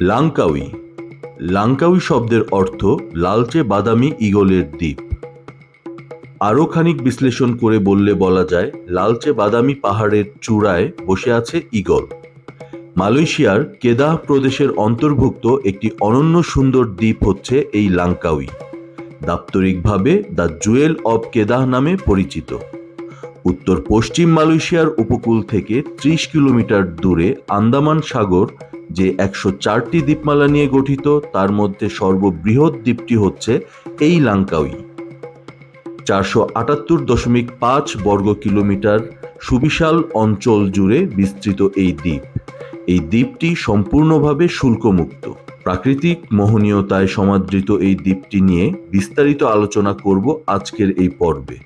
Langkawi Langkawi শব্দের অর্থ লালচে বাদামি ঈগলের দ্বীপ। আরও খানিক বিশ্লেষণ করে বললে বলা যায়, লালচে বাদামি পাহাড়ের চূড়ায় বসে আছে ঈগল। মালয়েশিয়ার কেদাহ প্রদেশের অন্তর্ভুক্ত একটি অনন্য সুন্দর দ্বীপ হচ্ছে এই লাংকাউই দাপ্তরিকভাবে দ্য জুয়েল অব কেদাহ নামে পরিচিত। উত্তর পশ্চিম মালয়েশিয়ার উপকূল থেকে ত্রিশ কিলোমিটার দূরে আন্দামান সাগর, যে একশো চারটি দ্বীপমালা নিয়ে গঠিত, তার মধ্যে সর্ববৃহৎ দ্বীপটি হচ্ছে এই লাংকাউই চারশো আটাত্তর দশমিক পাঁচ বর্গ কিলোমিটার সুবিশাল অঞ্চল জুড়ে বিস্তৃত এই দ্বীপ। এই দ্বীপটি সম্পূর্ণভাবে শুল্কমুক্ত। প্রাকৃতিক মোহনীয়তায় সমাদৃত এই দ্বীপটি নিয়ে বিস্তারিত আলোচনা করব আজকের এই পর্বে।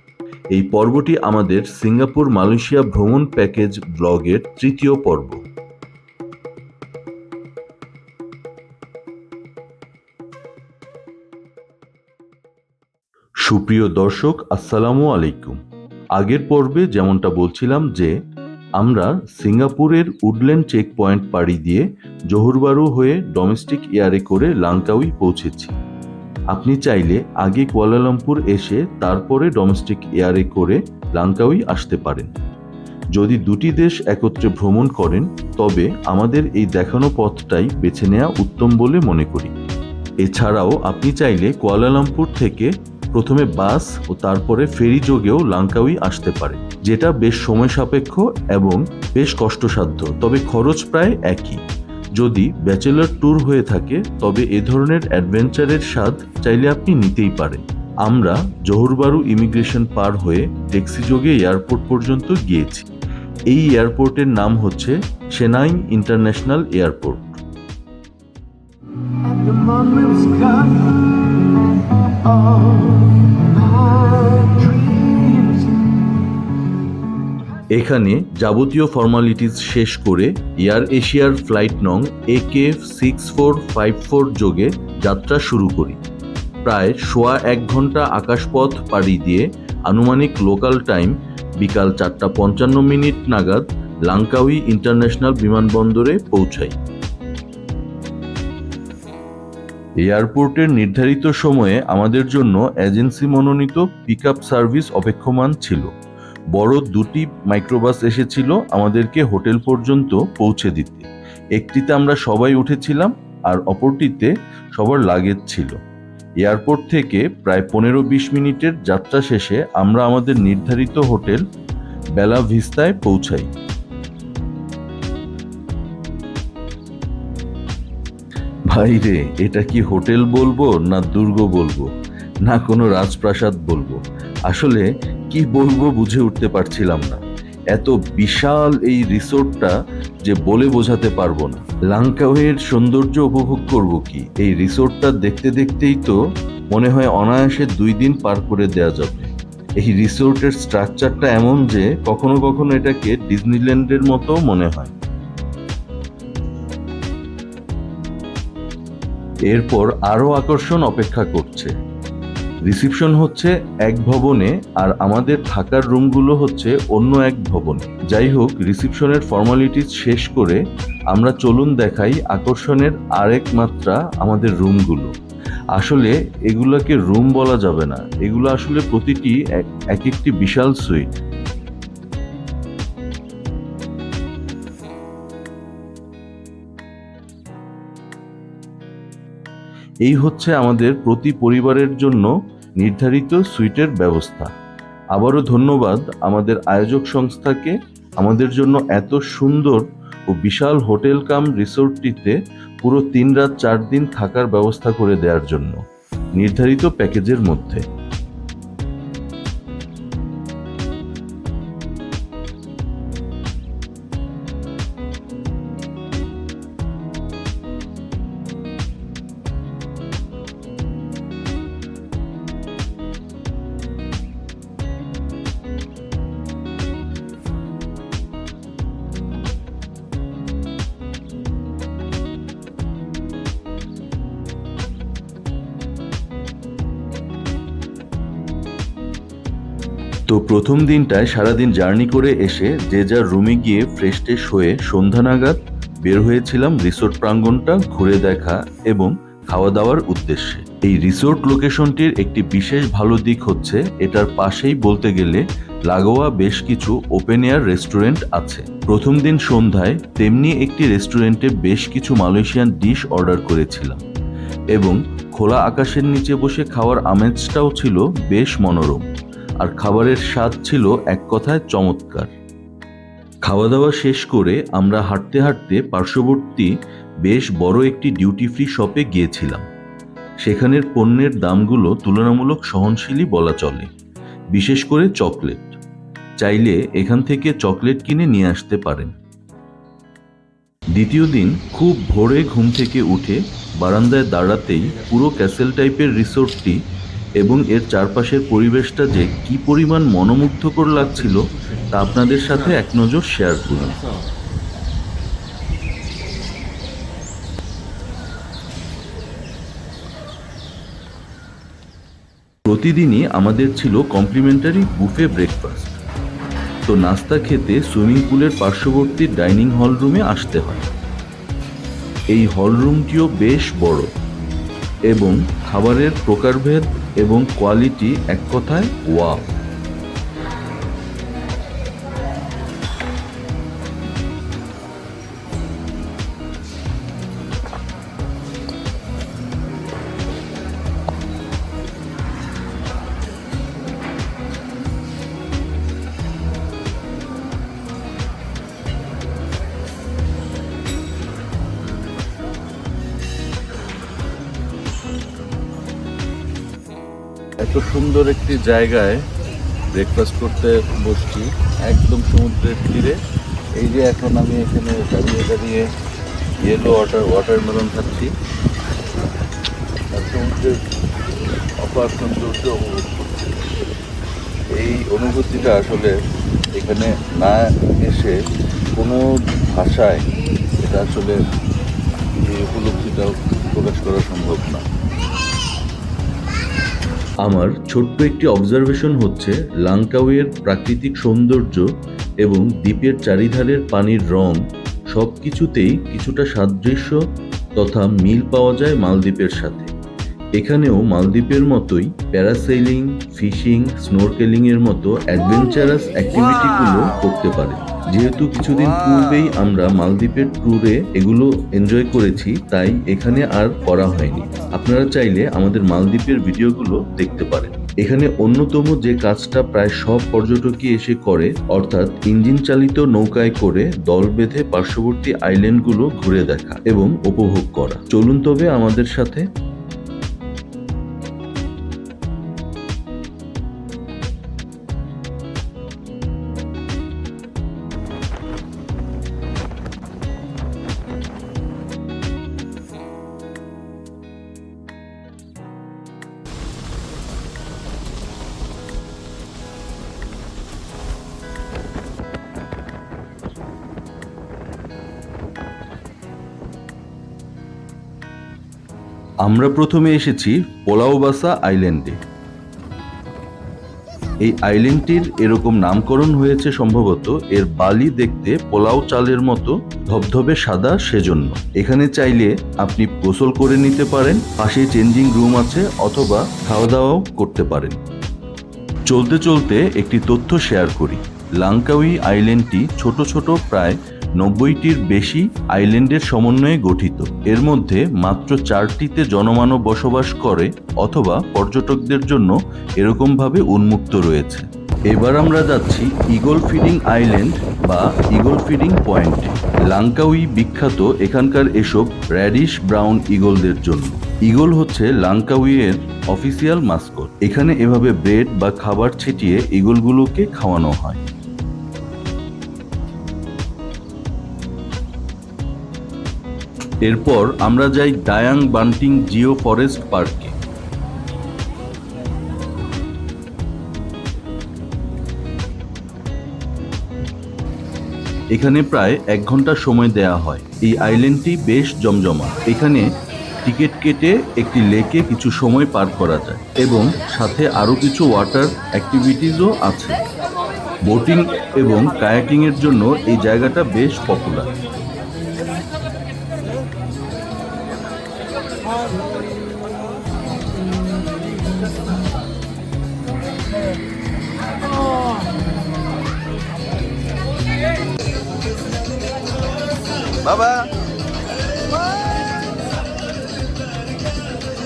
এই পর্বটি আমাদের সিঙ্গাপুর মালয়েশিয়া ভ্রমণ প্যাকেজ ব্লগের তৃতীয় পর্ব। সুপ্রিয় দর্শক, আসসালামু আলাইকুম। আগের পর্বে যেমনটা বলছিলাম যে, আমরা সিঙ্গাপুরের উডল্যান্ড চেক পয়েন্ট পাড়ি দিয়ে জহুরবারু হয়ে ডোমেস্টিক এয়ারে করে লাংকাউই পৌঁছেছি। আপনি চাইলে আগে কুয়ালালামপুর এসে তারপরে ডোমেস্টিক এয়ারে করে লাংকাউই আসতে পারেন। যদি দুটি দেশ একত্রে ভ্রমণ করেন, তবে আমাদের এই দেখানো পথটাই বেছে নেওয়া উত্তম বলে মনে করি। এছাড়াও আপনি চাইলে কুয়ালালামপুর থেকে প্রথমে বাস ও তারপরে ফেরি যোগেও লাংকাউই আসতে পারে যেটা বেশ সময় সাপেক্ষ এবং বেশ কষ্টসাধ্য, তবে খরচ প্রায় একই। যদি ব্যাচেলর ট্যুর হয়ে থাকে তবে এ ধরনের অ্যাডভেঞ্চারের স্বাদ চাইলে আপনি নিতেই পারেন। আমরা জহুরবারু ইমিগ্রেশন পার হয়ে ট্যাক্সি যোগে এয়ারপোর্ট পর্যন্ত গিয়েছি। এই এয়ারপোর্টের নাম হচ্ছে Senai international airport. The moment's come, all এখানে যাবতীয় ফর্মালিটিস শেষ করে এয়ার এশিয়ার ফ্লাইট নং A K six four five four যোগে যাত্রা শুরু করি। প্রায় সোয়া এক ঘণ্টা আকাশপথ পাড়ি দিয়ে আনুমানিক লোকাল টাইম বিকাল চারটা পঞ্চান্ন মিনিট নাগাদ লাঙ্কাউই ইন্টারন্যাশনাল বিমানবন্দরে পৌঁছাই। এয়ারপোর্টের নির্ধারিত সময়ে আমাদের জন্য এজেন্সি মনোনীত পিক সার্ভিস অপেক্ষমান ছিল। বড় দুটি মাইক্রোবাস এসেছিল আমাদেরকে হোটেল পর্যন্ত পৌঁছে দিতে। একটিতে আমরা সবাই উঠেছিলাম আর অপরটিতে সবার লাগেজ ছিল। এয়ারপোর্ট থেকে প্রায় পনেরো বিশ মিনিটের যাত্রা শেষে আমরা আমাদের নির্ধারিত হোটেল বেলা ভিস্তায় পৌঁছাই। ভাই রে, এটা কি হোটেল বলব না দুর্গ বলব? না কোনো রাজপ্রাসাদ বলব? আসলে কি বলব বুঝে উঠতে পারছিলাম না। এত বিশাল এই রিসোর্টটা যে বলে বোঝাতে পারব না। লাঙ্কাওয়ের সৌন্দর্য উপভোগ করব কি? এই রিসোর্টটা দেখতে দেখতেই তো মনে হয় অনায়াসে দুই দিন পার করে দেয়া যাবে। এই রিসোর্টের স্ট্রাকচারটা এমন যে কখনো কখনো এটাকে ডিজনিল্যান্ডের মতো মনে হয়। এরপর আরও আকর্ষণ অপেক্ষা করছে। রিসিপশন হচ্ছে এক ভবনে আর আমাদের থাকার রুমগুলো হচ্ছে অন্য এক ভবনে। যাই হোক রিসিপশনের ফর্মালিটিস শেষ করে আমরা চলুন দেখাই আকর্ষণের আরেক মাত্রা আমাদের রুমগুলো। আসলে এগুলোকে রুম বলা যাবে না। এগুলো আসলে প্রতিটি এক একটি বিশাল সুইট এই হচ্ছে আমাদের প্রতি পরিবারের জন্য নির্ধারিত সুইটের ব্যবস্থা। আবারও ধন্যবাদ আমাদের আয়োজক সংস্থাকে আমাদের জন্য এত সুন্দর ও বিশাল হোটেল কাম রিসোর্টটিতে পুরো তিন রাত চার দিন থাকার ব্যবস্থা করে দেওয়ার জন্য নির্ধারিত প্যাকেজের মধ্যে। প্রথম দিনটায় সারাদিন জার্নি করে এসে যে যার রুমে গিয়ে ফ্রেশ ট্রেশ হয়ে সন্ধ্যা নাগাদ বের হয়েছিলাম রিসোর্ট প্রাঙ্গণটা ঘুরে দেখা এবং খাওয়া দাওয়ার উদ্দেশ্যে। এই রিসোর্ট লোকেশনটির একটি বিশেষ ভালো দিক হচ্ছে, এটার পাশেই বলতে গেলে লাগোয়া বেশ কিছু ওপেন এয়ার রেস্টুরেন্ট আছে। প্রথম দিন সন্ধ্যায় তেমনি একটি রেস্টুরেন্টে বেশ কিছু মালয়েশিয়ান ডিশ অর্ডার করেছিলাম এবং খোলা আকাশের নিচে বসে খাওয়ার আমেজটাও ছিল বেশ মনোরম। আর খাবারের স্বাদ ছিল এক কথায় চমৎকার। খাওয়া দাওয়া শেষ করে আমরা হাঁটতে হাঁটতে পার্শ্ববর্তী বেশ বড় একটি ডিউটি ফ্রি শপে গিয়েছিলাম। সেখানের পণ্যের দামগুলো তুলনামূলক সহনশীলই বলা চলে, বিশেষ করে চকলেট। চাইলে এখান থেকে চকলেট কিনে নিয়ে আসতে পারেন। দ্বিতীয় দিন খুব ভোরে ঘুম থেকে উঠে বারান্দায় দাঁড়াতেই পুরো ক্যাসেল টাইপের রিসোর্টটি এবং এর চারপাশের পরিবেশটা যে কি পরিমাণ মনোমুগ্ধকর লাগছিল, তা আপনাদের সাথে এক নজর শেয়ার করুন প্রতিদিনই আমাদের ছিল কমপ্লিমেন্টারি বুফে ব্রেকফাস্ট তো নাস্তা খেতে সুইমিং পুলের পার্শ্ববর্তী ডাইনিং হল রুমে আসতে হয়। এই হল রুমটিও বেশ বড় এবং খাবারের প্রকারভেদ এবং কোয়ালিটি এক কথায় ওয়া এত সুন্দর একটি জায়গায় ব্রেকফাস্ট করতে বসছি, একদম সমুদ্রের তীরে। এই যে এখন আমি এখানে দাঁড়িয়ে দাঁড়িয়ে ইয়েলো ওয়াটার ওয়াটার ওয়াটারমেলন খাচ্ছি। আর সমুদ্রের অপার সৌন্দর্য করছি। এই অনুভূতিটা আসলে এখানে না এসে কোনো ভাষায় এটা আসলে এই উপলব্ধিটা প্রকাশ করা সম্ভব না। আমার ছোট্ট একটি অবজারভেশন হচ্ছে লাংকাউয়ের প্রাকৃতিক সৌন্দর্য এবং দ্বীপের চারিধারের পানির রং সব কিছুতেই কিছুটা সাদৃশ্য তথা মিল পাওয়া যায় মালদ্বীপের সাথে। এখানেও মালদ্বীপের মতোই প্যারাসেলিং ফিশিং স্নোরকেলিংয়ের মতো অ্যাডভেঞ্চারাস অ্যাক্টিভিটিগুলো করতে পারে। যেহেতু কিছুদিন পূর্বেই আমরা মালদ্বীপের ট্যুরে এগুলো এনজয় করেছি তাই এখানে আর করা হয়নি। আপনারা চাইলে আমাদের মালদ্বীপের ভিডিওগুলো দেখতে পারেন। এখানে অন্যতম যে কাজটা প্রায় সব পর্যটকই এসে করে অর্থাৎ ইঞ্জিন চালিত নৌকায় করে দল বেঁধে পার্শ্ববর্তী আইল্যান্ডগুলো ঘুরে দেখা এবং উপভোগ করা। চলুন তবে আমাদের সাথে আমরা প্রথমে এসেছি পোলাওবাসা আইল্যান্ডে। এই আইল্যান্ডটির এরকম নামকরণ হয়েছে সম্ভবত এর বালি দেখতে পোলাও চালের মতো, ধবধবে সাদা সেজন্য। এখানে চাইলে আপনি গোসল করে নিতে পারেন, পাশে চেঞ্জিং রুম আছে অথবা খাওয়া দাওয়াও করতে পারেন। চলতে চলতে একটি তথ্য শেয়ার করি। লাঙ্কাউই আইল্যান্ডটি ছোট ছোট প্রায় নব্বইটির বেশি আইল্যান্ডের সমন্বয়ে গঠিত। এর মধ্যে মাত্র চারটিতে জনমানব বসবাস করে অথবা পর্যটকদের জন্য এরকমভাবে উন্মুক্ত রয়েছে। এবার আমরা যাচ্ছি ইগল ফিডিং আইল্যান্ড বা ইগল ফিডিং পয়েন্ট। লাঙ্কাউই বিখ্যাত এখানকার এসব র্যাডিশ ব্রাউন ইগলদের জন্য। ইগল হচ্ছে লাঙ্কাউইয়ের অফিসিয়াল মাস্কট। এখানে এভাবে ব্রেড বা খাবার ছিটিয়ে ইগলগুলোকে খাওয়ানো হয়। এরপর আমরা যাই ডায়াং বান্টিং জিও ফরেস্ট পার্কে। এখানে প্রায় এক ঘণ্টা সময় দেয়া হয়। এই আইল্যান্ডটি বেশ জমজমা এখানে টিকিট কেটে একটি লেকে কিছু সময় পার করা যায় এবং সাথে আরও কিছু ওয়াটার অ্যাক্টিভিটিসও আছে। বোটিং এবং কায়াকিংয়ের জন্য এই জায়গাটা বেশ পপুলার।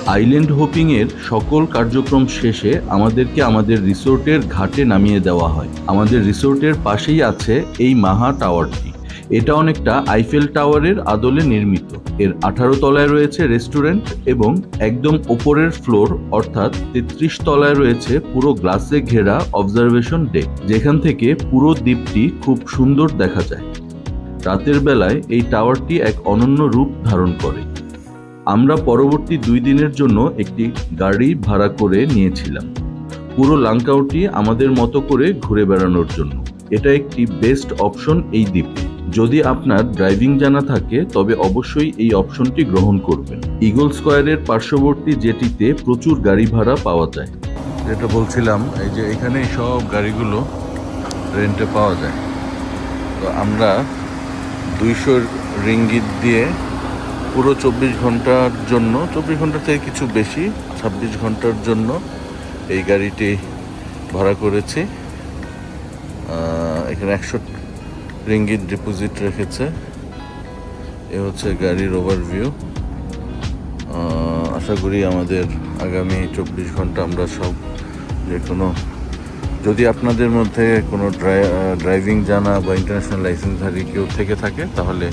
আইল্যান্ড হোপিং এর সকল কার্যক্রম শেষে আমাদেরকে আমাদের রিসোর্টের ঘাটে নামিয়ে দেওয়া হয়। আমাদের রিসোর্টের পাশেই আছে এই মাহা টাওয়ারটি। এটা অনেকটা আইফেল টাওয়ারের আদলে নির্মিত। এর আঠারো তলায় রয়েছে রেস্টুরেন্ট এবং একদম ওপরের ফ্লোর অর্থাৎ তেত্রিশ তলায় রয়েছে পুরো গ্লাসে ঘেরা অবজারভেশন ডেক যেখান থেকে পুরো দ্বীপটি খুব সুন্দর দেখা যায়। রাতের বেলায় এই টাওয়ারটি এক অনন্য রূপ ধারণ করে। আমরা পরবর্তী দুই দিনের জন্য একটি গাড়ি ভাড়া করে নিয়েছিলাম। পুরো লাঙ্কাউটি আমাদের মতো করে ঘুরে বেড়ানোর জন্য। এটা একটি বেস্ট অপশন এই দ্বীপে। যদি আপনার ড্রাইভিং জানা থাকে, তবে অবশ্যই এই অপশনটি গ্রহণ করবেন। ইগল স্কোয়ারের পার্শ্ববর্তী জেটিতে প্রচুর গাড়ি ভাড়া পাওয়া যায়। যেটা বলছিলাম, এই যে এখানে সব গাড়িগুলো রেন্টে পাওয়া যায়। তো আমরা দুইশো রিঙ্গিত দিয়ে পুরো চব্বিশ ঘণ্টার জন্য, চব্বিশ ঘণ্টা থেকে কিছু বেশি, ছাব্বিশ ঘণ্টার জন্য এই গাড়িটি ভাড়া করেছি। এখানে একশো রিঙ্গিত ডিপোজিট রেখেছে। এ হচ্ছে গাড়ির ওভারভিউ আশা করি আমাদের আগামী চব্বিশ ঘণ্টা আমরা সব যে কোনো যদি আপনাদের মধ্যে কোনো ড্রাইভিং জানা বা ইন্টারন্যাশনাল লাইসেন্সধারী কেউ থেকে থাকে, তাহলে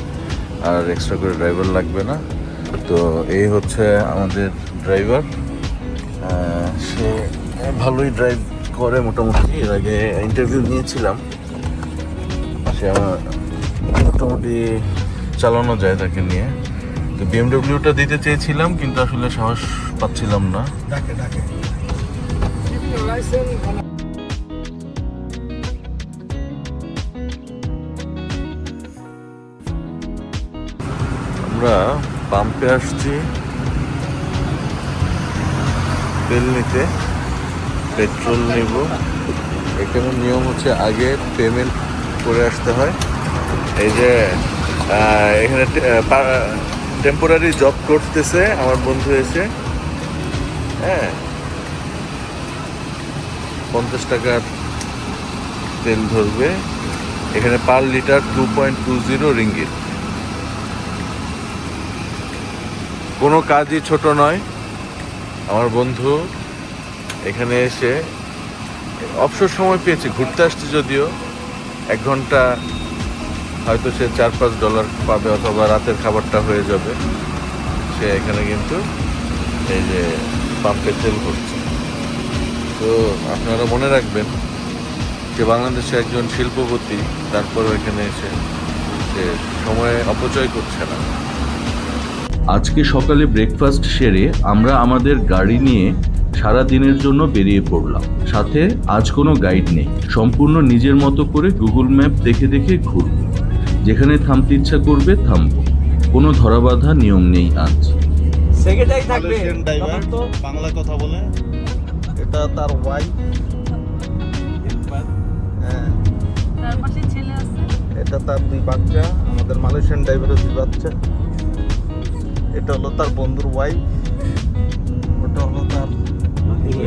আর এক্সট্রা করে ড্রাইভার লাগবে না। তো এই হচ্ছে আমাদের ড্রাইভার সে ভালোই ড্রাইভ করে মোটামুটি। এর আগে ইন্টারভিউ নিয়েছিলাম। সে আমার মোটামুটি চালানো যায় তাকে নিয়ে। তো বিএমডব্লিউটা দিতে চেয়েছিলাম, কিন্তু আসলে সাহস পাচ্ছিলাম না। আমরা পাম্পে আসছি। তেল নিতে, পেট্রোল নিব। এখানে নিয়ম হচ্ছে আগে পেমেন্ট করে আসতে হয়। এই যে এখানে টেম্পোরারি জব করতেছে আমার বন্ধু এসে। হ্যাঁ। পঞ্চাশ টাকার তেল ধরবে। এখানে per litre two point two zero ringgit কোনো কাজই ছোট নয়। আমার বন্ধু এখানে এসে অবসর সময় পেয়েছে, ঘুরতে আসছে যদিও। এক ঘণ্টা হয়তো সে চার পাঁচ ডলার পাবে অথবা রাতের খাবারটা হয়ে যাবে। সে এখানে কিন্তু এই যে পাম্পে তেল করছে। তো আপনারা মনে রাখবেন যে বাংলাদেশে একজন শিল্পপতি, তারপরও এখানে এসে সে সময় অপচয় করছে না। আজকে সকালে ব্রেকফাস্ট সেরে আমরা আমাদের গাড়ি নিয়ে সারা দিনের জন্য বেরিয়ে পড়লাম। সাথে আজ কোনো গাইড নেই। সম্পূর্ণ নিজের মতো করে গুগল ম্যাপ দেখে দেখে ঘুরব। যেখানে থামতে ইচ্ছা করবে থামবো। কোনো ধরাবাধা নিয়ম নেই আজ। সেক্রেটারি থাকবে। বাংলা কথা বলে। এটা তার ওয়াইফ তার পাশে ছেলে আছে। এটা তার দুই বাচ্চা। আমাদের মালয়েশিয়ান ড্রাইভারের দুই বাচ্চা। এটা হলো তার বন্ধুর ওয়াইফ ওটা হলো তার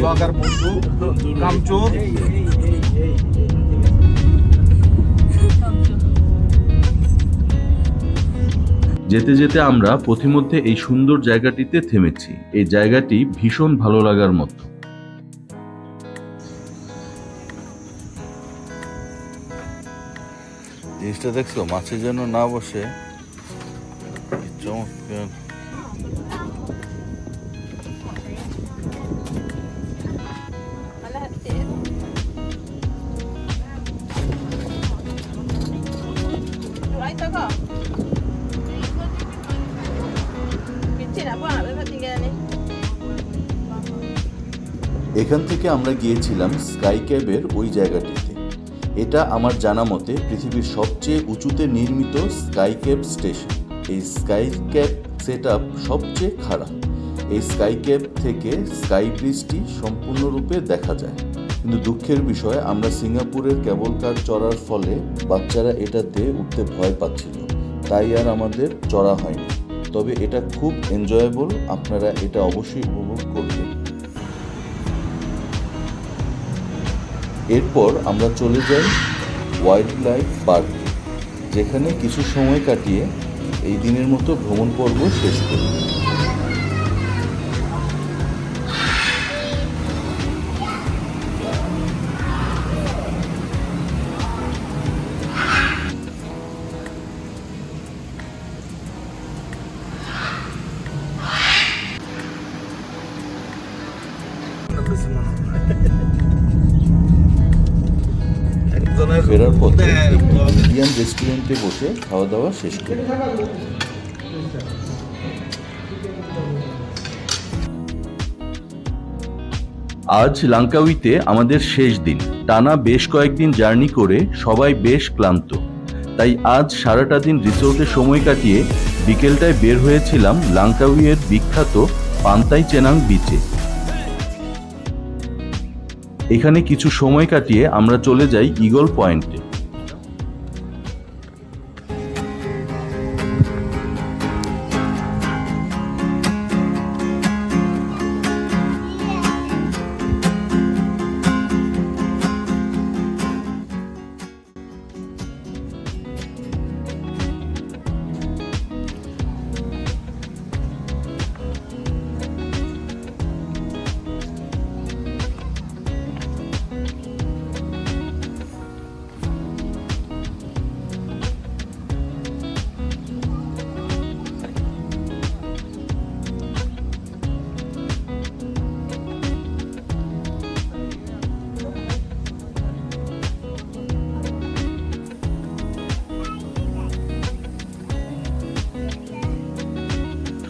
ব্লগার বন্ধু, কামচোর। যেতে যেতে আমরা পথিমধ্যে এই সুন্দর জায়গাটিতে থেমেছি। এই জায়গাটি ভীষণ ভালো লাগার মতো। জিনিসটা দেখছ? মাছে যেন না বসে। চমৎকার। এখান থেকে আমরা গিয়েছিলাম স্কাই ক্যাবের ওই জায়গাটিতে। এটা আমার জানা মতে পৃথিবীর সবচেয়ে উঁচুতে নির্মিত স্কাই ক্যাব স্টেশন। এই স্কাই ক্যাব সেট আপ সবচেয়ে খারাপ। এই স্কাই ক্যাব থেকে স্কাই ব্রিজটি সম্পূর্ণরূপে দেখা যায়। কিন্তু দুঃখের বিষয়, আমরা সিঙ্গাপুরের কেবল কার চড়ার ফলে বাচ্চারা এটাতে উঠতে ভয় পাচ্ছিল। তাই আর আমাদের চড়া হয়নি। তবে এটা খুব এনজয়েবল আপনারা এটা অবশ্যই উপভোগ করবেন। এরপর আমরা চলে যাই ওয়াইল্ড লাইফ পার্কে যেখানে কিছু সময় কাটিয়ে এই দিনের মতো ভ্রমণ পর্ব শেষ করি ফেরার পথে হ্যাঁ, একটি ইন্ডিয়ান রেস্টুরেন্টে বসে খাওয়া দাওয়া শেষ করি। আজ লাঙ্কাউইতে আমাদের শেষ দিন। টানা বেশ কয়েকদিন জার্নি করে সবাই বেশ ক্লান্ত। তাই আজ সারাটা দিন রিসোর্টে সময় কাটিয়ে বিকেলটায় বের হয়েছিলাম লাঙ্কাউইয়ের বিখ্যাত পান্তাই চেনাং বিচে এখানে কিছু সময় কাটিয়ে আমরা চলে যাই ইগল পয়েন্টে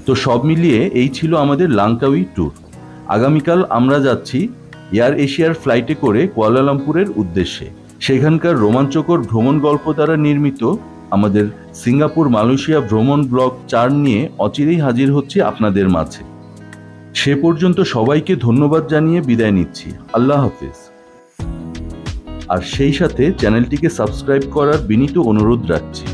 তো সব মিলিয়ে এই ছিল আমাদের লাঙ্কাউই ট্যুর আগামীকাল আমরা যাচ্ছি এয়ার এশিয়ার ফ্লাইটে করে কুয়ালালামপুরের উদ্দেশ্যে। সেখানকার রোমাঞ্চকর ভ্রমণ গল্প দ্বারা নির্মিত আমাদের সিঙ্গাপুর মালয়েশিয়া ভ্রমণ ব্লগ চার নিয়ে অচিরেই হাজির হচ্ছে আপনাদের মাঝে। সে পর্যন্ত সবাইকে ধন্যবাদ জানিয়ে বিদায় নিচ্ছি। আল্লাহ হাফিজ। আর সেই সাথে চ্যানেলটিকে সাবস্ক্রাইব করার বিনীত অনুরোধ রাখছি।